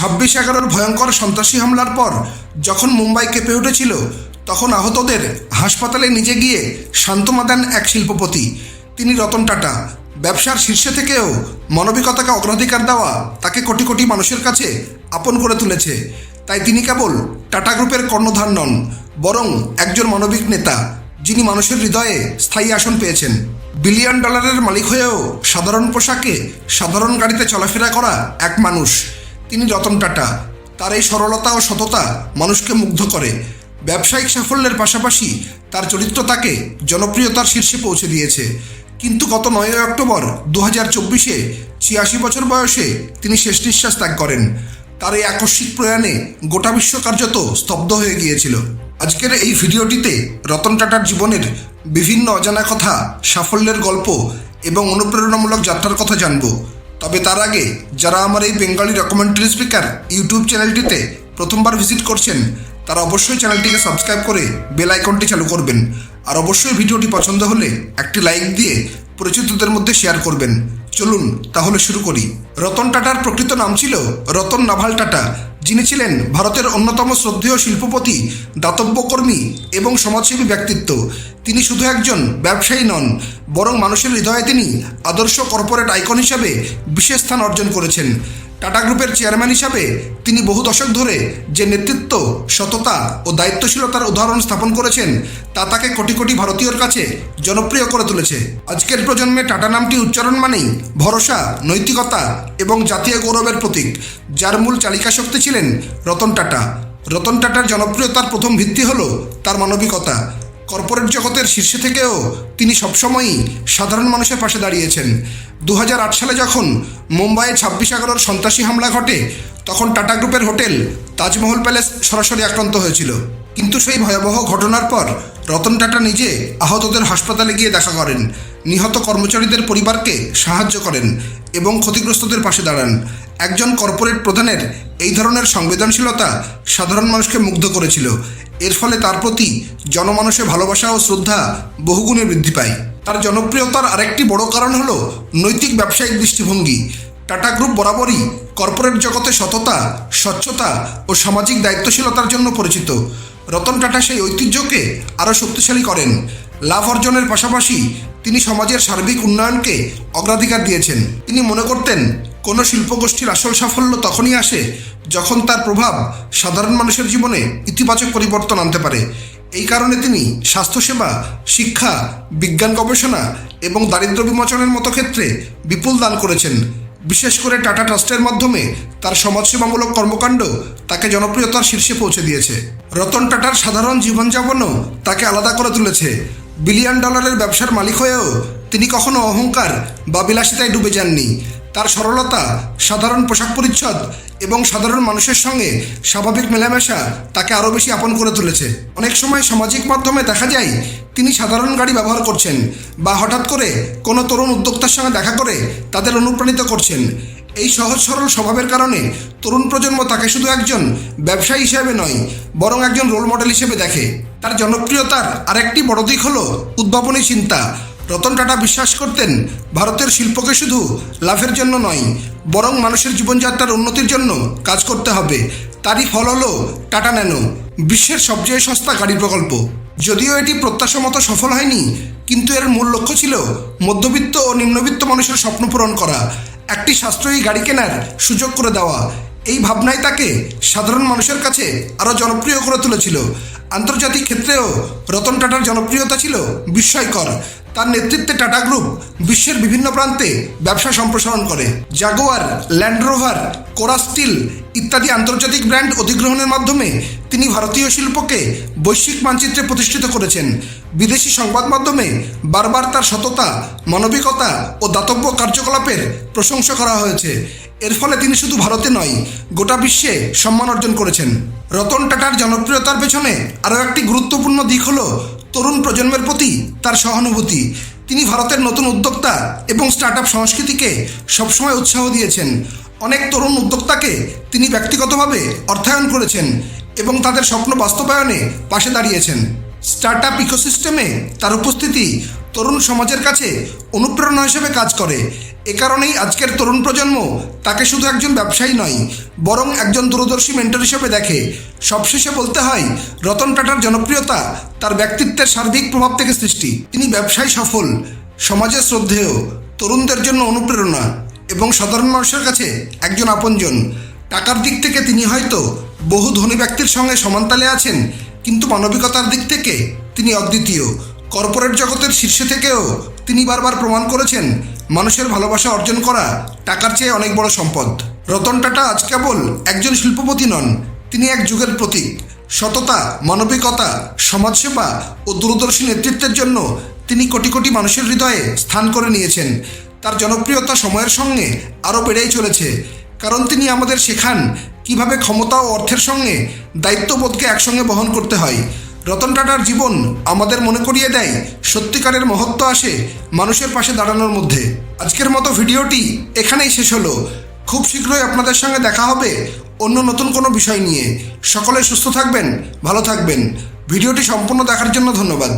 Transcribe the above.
ছাব্বিশ এগারোর ভয়ঙ্কর সন্ত্রাসী হামলার পর যখন মুম্বাই কেঁপে উঠেছিল, তখন আহতদের হাসপাতালে নিজে গিয়ে সান্ত্বনা দেন এক শিল্পপতি। তিনি রতন টাটা। ব্যবসার শীর্ষে থেকেও মানবিকতাকে অগ্রাধিকার দেওয়া তাকে কোটি কোটি মানুষের কাছে আপন করে তুলেছে। তাই তিনি কেবল টাটা গ্রুপের কর্ণধার নন, বরং একজন মানবিক নেতা, যিনি মানুষের হৃদয়ে স্থায়ী আসন পেয়েছেন। বিলিয়ন ডলারের মালিক হয়েও সাধারণ পোশাকে সাধারণ গাড়িতে চলাফেরা করা এক মানুষ। তিনি রতন টাটা। তার এই সরলতা ও সততা মানুষকে মুগ্ধ করে। ব্যবসায়িক সাফল্যের পাশাপাশি তার চরিত্র তাকে জনপ্রিয়তার শীর্ষে পৌঁছে দিয়েছে। কিন্তু গত নয় অক্টোবর দু হাজার চব্বিশে ছিয়াশি বছর বয়সে তিনি শেষ নিঃশ্বাস ত্যাগ করেন। তার এই আকস্মিক প্রয়াণে গোটা বিশ্ব কার্যত স্তব্ধ হয়ে গিয়েছিল। আজকের এই ভিডিওটিতে রতন টাটার জীবনের বিভিন্ন অজানা কথা, সাফল্যের গল্প এবং অনুপ্রেরণামূলক যাত্রার কথা জানব। তবে তার আগে যারা আমার এই বেঙ্গলি ডকুমেন্টারি স্পিকার ইউটিউব চ্যানেলটিতে প্রথমবার ভিজিট করছেন, তারা অবশ্যই চ্যানেলটিকে সাবস্ক্রাইব করে বেল আইকনটি চালু করবেন। আর অবশ্যই ভিডিওটি পছন্দ হলে একটি লাইক দিয়ে পরিচিতদের মধ্যে শেয়ার করবেন। চলুন তাহলে শুরু করি। রতন টাটার প্রকৃত নাম ছিল রতন নাভাল টাটা। যিনি ছিলেন ভারতের অন্যতম শ্রদ্ধেয় শিল্পপতি, দাতব্যকর্মী এবং সমাজসেবী ব্যক্তিত্ব। তিনি শুধু একজন ব্যবসায়ী নন, বরং মানুষের হৃদয়ে তিনি আদর্শ কর্পোরেট আইকন হিসাবে বিশেষ স্থান অর্জন করেছেন। টাটা গ্রুপের চেয়ারম্যান হিসাবে তিনি বহু দশক ধরে যে নেতৃত্ব, সততা ও দায়িত্বশীলতার উদাহরণ স্থাপন করেছেন, তা তাকে কোটি কোটি ভারতীয়র কাছে জনপ্রিয় করে তুলেছে। আজকের প্রজন্মে টাটা নামটি উচ্চারণ মানেই ভরসা, নৈতিকতা এবং জাতীয় গৌরবের প্রতীক, যার মূল চালিকা শক্তি ছিলেন রতন টাটা। রতন টাটার জনপ্রিয়তার প্রথম ভিত্তি হল তার মানবিকতা। কর্পোরেট জগতের শীর্ষে থেকেও তিনি সবসময়ই সাধারণ মানুষের পাশে দাঁড়িয়েছেন। দু হাজার আট সালে যখন মুম্বাইয়ে ছাব্বিশ এগারোর সন্ত্রাসী হামলা ঘটে, তখন টাটা গ্রুপের হোটেল তাজমহল প্যালেস সরাসরি আক্রান্ত হয়েছিল। কিন্তু সেই ভয়াবহ ঘটনার পর রতন টাটা নিজে আহতদের হাসপাতালে গিয়ে দেখা করেন। নিহত কর্মচারীদের পরিবারকে সাহায্য করেন। এবং ক্ষতিগ্রস্তদের পাশে দাঁড়ান। একজন কর্পোরেট প্রধানের এই ধরনের সংবেদনশীলতা সাধারণ মানুষকে মুগ্ধ করেছিল। এর ফলে তার প্রতি জনমানুষে ভালোবাসা ও শ্রদ্ধা বহুগুণে বৃদ্ধি পায়। তার জনপ্রিয়তার আরেকটি বড় কারণ হলো নৈতিক ব্যবসায়িক দৃষ্টিভঙ্গি। টাটা গ্রুপ বরাবরই কর্পোরেট জগতে সততা, স্বচ্ছতা ও সামাজিক দায়িত্বশীলতার জন্য পরিচিত। রতন টাটা সেই ঐতিহ্যকে আরও শক্তিশালী করেন। লাভ অর্জনের পাশাপাশি তিনি সমাজের সার্বিক উন্নয়নকে অগ্রাধিকার দিয়েছেন। তিনি মনে করতেন, কোনো শিল্পগোষ্ঠীর আসল সাফল্য তখনই আসে যখন তার প্রভাব সাধারণ মানুষের জীবনে ইতিবাচক পরিবর্তন আনতে পারে। এই কারণে তিনি স্বাস্থ্যসেবা, শিক্ষা, বিজ্ঞান গবেষণা এবং দারিদ্র বিমোচনের মতো ক্ষেত্রে বিপুল দান করেছেন। বিশেষ করে টাটা ট্রাস্টের মাধ্যমে তার সমাজসেবামূলক কর্মকাণ্ড তাকে জনপ্রিয়তার শীর্ষে পৌঁছে দিয়েছে। রতন টাটার সাধারণ জীবনযাপনও তাকে আলাদা করে তুলেছে। বিলিয়ন ডলারের ব্যবসার মালিক হয়েও তিনি কখনো অহংকার বা বিলাসিতায় ডুবে যাননি। তার সরলতা, সাধারণ পোশাক পরিচ্ছদ এবং সাধারণ মানুষের সঙ্গে স্বাভাবিক মেলামেশা তাকে আরও বেশি আপন করে তুলেছে। অনেক সময় সামাজিক মাধ্যমে দেখা যায়, তিনি সাধারণ গাড়ি ব্যবহার করছেন বা হঠাৎ করে কোনো তরুণ উদ্যোক্তার সঙ্গে দেখা করে তাদের অনুপ্রাণিত করছেন। এই সহজ সরল স্বভাবের কারণে তরুণ প্রজন্ম তাকে শুধু একজন ব্যবসায়ী হিসেবে নয়, বরং একজন রোল মডেল হিসেবে দেখে। তার জনপ্রিয়তার আরেকটি বড় দিক হলো উদ্ভাবনী চিন্তা। রতন টাটা বিশ্বাস করতেন, ভারতের শিল্পকে শুধু লাভের জন্য নয়, বরং মানুষের জীবনযাত্রার উন্নতির জন্য কাজ করতে হবে। তারই ফল হলো টাটা ন্যানো, বিশ্বের সবচেয়ে সস্তা গাড়ি প্রকল্প। যদিও এটি প্রত্যাশা মতো সফল হয়নি, কিন্তু এর মূল লক্ষ্য ছিল মধ্যবিত্ত ও নিম্নবিত্ত মানুষের স্বপ্ন পূরণ করা, একটি সাশ্রয়ী গাড়ি কেনার সুযোগ করে দেওয়া। এই ভাবনাই তাকে সাধারণ মানুষের কাছে আরও জনপ্রিয় করে তুলেছিল। আন্তর্জাতিক ক্ষেত্রেও রতন টাটার জনপ্রিয়তা ছিল বিস্ময়কর। তার নেতৃত্বে টাটা গ্রুপ বিশ্বের বিভিন্ন প্রান্তে ব্যবসা সম্প্রসারণ করে। Jaguar Land Rover Corus steel ইত্যাদি আন্তর্জাতিক ব্র্যান্ড অধিগ্রহণের মাধ্যমে তিনি ভারতীয় শিল্পকে বৈশ্বিক মানচিত্রে প্রতিষ্ঠিত করেছেন। বিদেশি সংবাদ মাধ্যমে বারবার তার সততা, মানবিকতা ও দাতব্য কার্যকলাপের প্রশংসা করা হয়েছে। এর ফলে তিনি শুধু ভারতে নয়, গোটা বিশ্বে সম্মান অর্জন করেছেন। রতন টাটার জনপ্রিয়তার পেছনে আরও একটি গুরুত্বপূর্ণ দিক হল তরুণ প্রজন্মের প্রতি তার সহানুভূতি। তিনি ভারতের নতুন উদ্যোক্তা এবং স্টার্ট আপ সংস্কৃতিকে সবসময় উৎসাহ দিয়েছেন। অনেক তরুণ উদ্যোক্তাকে তিনি ব্যক্তিগতভাবে অর্থায়ন করেছেন এবং তাদের স্বপ্ন বাস্তবায়নে পাশে দাঁড়িয়েছেন। স্টার্ট আপ ইকোসিস্টেমে তার উপস্থিতি তরুণ সমাজের কাছে অনুপ্রেরণা হিসেবে কাজ করে এ কারণেই আজকের তরুণ প্রজন্ম তাকে শুধু একজন ব্যবসায়ী নয়, বরং একজন দূরদর্শী মেন্টর হিসেবে দেখে। সবশেষে বলতে হয়, রতন টাটার জনপ্রিয়তা তার ব্যক্তিত্বের সার্বিক প্রভাব থেকে সৃষ্টি। তিনি ব্যবসায় সফল, সমাজে শ্রদ্ধেয়, তরুণদের জন্য অনুপ্রেরণা এবং সাধারণ মানুষের কাছে একজন আপনজন। টাকার দিক থেকে তিনি হয়তো বহু ধনী ব্যক্তির সঙ্গে সমানতালে আছেন, কিন্তু মানবিকতার দিক থেকে তিনি অদ্বিতীয়। কর্পোরেট জগতের শীর্ষে থেকেও তিনি বারবার প্রমাণ করেছেন, মানুষের ভালোবাসা অর্জন করা টাকার চেয়ে অনেক বড় সম্পদ। রতন টাটা আজ কেবল একজন শিল্পপতি নন, তিনি এক যুগের প্রতীক। সততা, মানবিকতা, সমাজসেবা ও দূরদর্শী নেতৃত্বের জন্য তিনি কোটি কোটি মানুষের হৃদয়ে স্থান করে নিয়েছেন। তার জনপ্রিয়তা সময়ের সঙ্গে আরও বেড়েই চলেছে, কারণ তিনি আমাদের শেখান কীভাবে ক্ষমতা ও অর্থের সঙ্গে দায়িত্ববোধকে একসঙ্গে বহন করতে হয়। রতন টাটার জীবন আমাদের মনে করিয়ে দেয়, সত্যিকারের মহত্ব আসে মানুষের পাশে দাঁড়ানোর মধ্যে। আজকের মতো ভিডিওটি এখানেই শেষ হলো। খুব শীঘ্রই আপনাদের সঙ্গে দেখা হবে অন্য নতুন কোনো বিষয় নিয়ে। সকলে সুস্থ থাকবেন, ভালো থাকবেন। ভিডিওটি সম্পূর্ণ দেখার জন্য ধন্যবাদ।